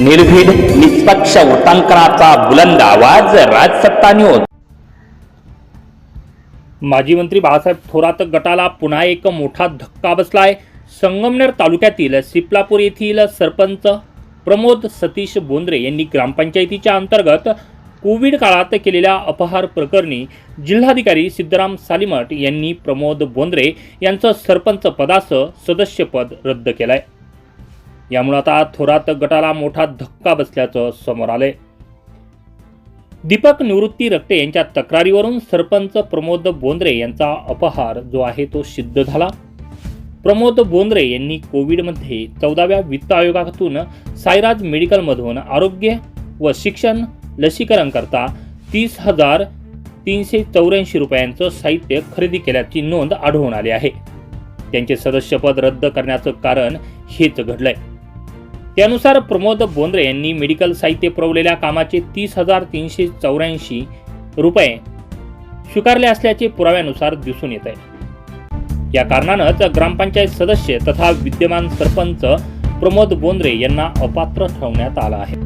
निर्भीड निष्पक्ष वृत्तांकनाचा बुलंद आवाज राजसत्ता न्यूज माजी मंत्री बाळासाहेब थोरात गटाला पुन्हा एक मोठा धक्का बसलाय. संगमनेर तालुक्यातील सिपलापूर येथील सरपंच प्रमोद सतीश बोंद्रे यांनी ग्रामपंचायतीच्या अंतर्गत कोविड काळात केलेल्या अपहार प्रकरणी जिल्हाधिकारी सिद्धराम सालिमठ यांनी प्रमोद बोंद्रे यांचं सरपंच पदासह सदस्यपद रद्द केलंय. यामुळे आता थोरात गटाला मोठा धक्का बसल्याचं समोर आलंय. दीपक निवृत्ती रक्ते यांच्या तक्रारीवरून सरपंच प्रमोद बोंद्रे यांचा अपहार जो आहे तो सिद्ध झाला. प्रमोद बोंद्रे यांनी कोविडमध्ये चौदाव्या वित्त आयोगातून सायराज मेडिकलमधून आरोग्य व शिक्षण लसीकरण करता तीस हजार तीनशे चौऱ्याऐंशी रुपयांचं साहित्य खरेदी केल्याची नोंद आढळून आली आहे. त्यांचे सदस्यपद रद्द करण्याचं कारण हेच घडलंय. त्यानुसार प्रमोद बोंद्रे यांनी मेडिकल साहित्य पुरवलेल्या कामाचे तीस हजार तीनशे चौऱ्याऐंशी रुपये स्वीकारले असल्याचे पुराव्यानुसार दिसून येत आहे. या कारणानंच ग्रामपंचायत सदस्य तथा विद्यमान सरपंच प्रमोद बोंद्रे यांना अपात्र ठरवण्यात आलं आहे.